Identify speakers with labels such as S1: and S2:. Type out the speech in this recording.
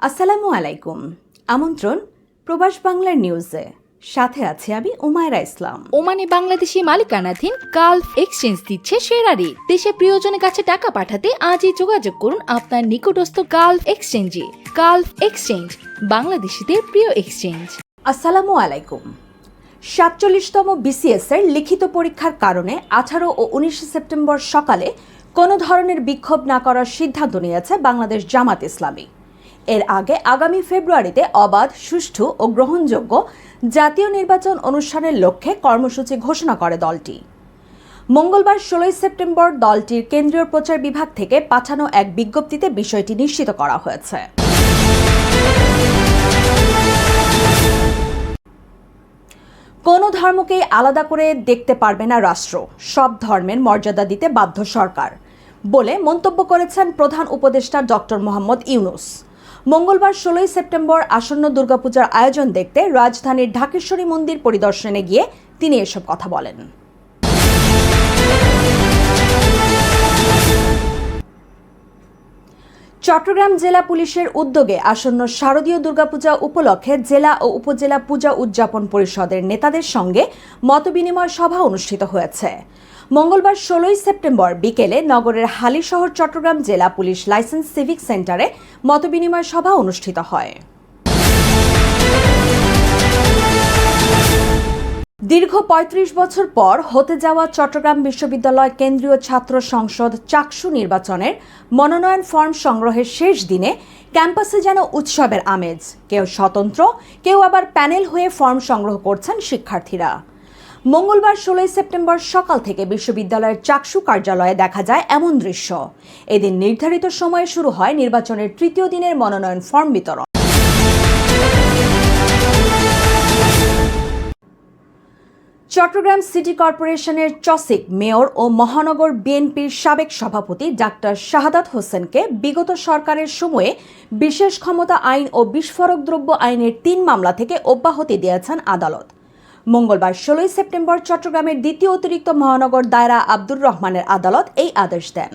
S1: আসসালামু আলাইকুম। আমন্ত্রণ প্রবাস বাংলার নিউজে। সাথে আছি আমি উমায়রা ইসলাম।
S2: ওমানে বাংলাদেশি মালিকানাধীন গালফ এক্সচেঞ্জ দিচ্ছে সেরা রেট দেশে প্রিয়জনের কাছে টাকা পাঠাতে আজই যোগাযোগ করুন আপনার নিকটস্থ গালফ এক্সচেঞ্জে। গালফ এক্সচেঞ্জ বাংলাদেশিদের প্রিয় এক্সচেঞ্জ।
S1: আসসালামু আলাইকুম। সাতচল্লিশতম বিসিএস এর লিখিত পরীক্ষার কারণে আঠারো ও উনিশে সেপ্টেম্বর সকালে কোনো ধরনের বিক্ষোভ না করার সিদ্ধান্ত নিয়েছে বাংলাদেশ জামাত ইসলামী। এর আগে আগামী ফেব্রুয়ারিতে অবাধ, সুষ্ঠু ও গ্রহণযোগ্য জাতীয় নির্বাচন অনুষ্ঠানের লক্ষ্যে কর্মসূচি ঘোষণা করে দলটি। মঙ্গলবার ষোলোই সেপ্টেম্বর দলটির কেন্দ্রীয় প্রচার বিভাগ থেকে পাঠানো এক বিজ্ঞপ্তিতে বিষয়টি নিশ্চিত করা হয়েছে। কোনো ধর্মকেই আলাদা করে দেখতে পারবে না রাষ্ট্র, সব ধর্মের মর্যাদা দিতে বাধ্য সরকার, বলে মন্তব্য করেছেন প্রধান উপদেষ্টা ডক্টর মোহাম্মদ ইউনুস। মঙ্গলবার ষোলোই সেপ্টেম্বর আসন্ন দুর্গাপূজার আয়োজন দেখতে রাজধানীর ঢাকেশ্বরী মন্দির পরিদর্শনে গিয়ে তিনি এসব কথা বলেন। চট্টগ্রাম জেলা পুলিশের উদ্যোগে আসন্ন শারদীয় দুর্গাপূজা উপলক্ষে জেলা ও উপজেলা পূজা উদযাপন পরিষদের নেতাদের সঙ্গে মতবিনিময় সভা অনুষ্ঠিত হয়েছে। মঙ্গলবার ষোলোই সেপ্টেম্বর বিকেলে নগরের হালিশহর চট্টগ্রাম জেলা পুলিশ লাইসেন্স সিভিক সেন্টারে মতবিনিময় সভা অনুষ্ঠিত হয়। দীর্ঘ ৩৫ বছর পর হতে যাওয়া চট্টগ্রাম বিশ্ববিদ্যালয় কেন্দ্রীয় ছাত্র সংসদ চাকসু নির্বাচনের মনোনয়ন ফর্ম সংগ্রহের শেষ দিনে ক্যাম্পাসে যেন উৎসবের আমেজ, কেউ স্বতন্ত্র, কেউ আবার প্যানেল হয়ে ফর্ম সংগ্রহ করছেন শিক্ষার্থীরা। মঙ্গলবার ষোলোই সেপ্টেম্বর সকাল থেকে বিশ্ববিদ্যালয়ের চাকসু কার্যালয়ে দেখা যায় এমন দৃশ্য। এদিন নির্ধারিত সময়ে শুরু হয় নির্বাচনের তৃতীয় দিনের মনোনয়ন ফর্ম বিতরণ। চট্টগ্রাম সিটি কর্পোরেশনের চসিক মেয়র ও মহানগর বিএনপির সাবেক সভাপতি ডাক্তার শাহাদাত হোসেনকে বিগত সরকারের সময়ে বিশেষ ক্ষমতা আইন ও বিস্ফোরক দ্রব্য আইনের তিন মামলা থেকে অব্যাহতি দিয়েছেন আদালত। মঙ্গলবার ষোলোই সেপ্টেম্বর চট্টগ্রামের দ্বিতীয় অতিরিক্ত মহানগর দায়রা আব্দুর রহমানের আদালত এই আদেশ দেন।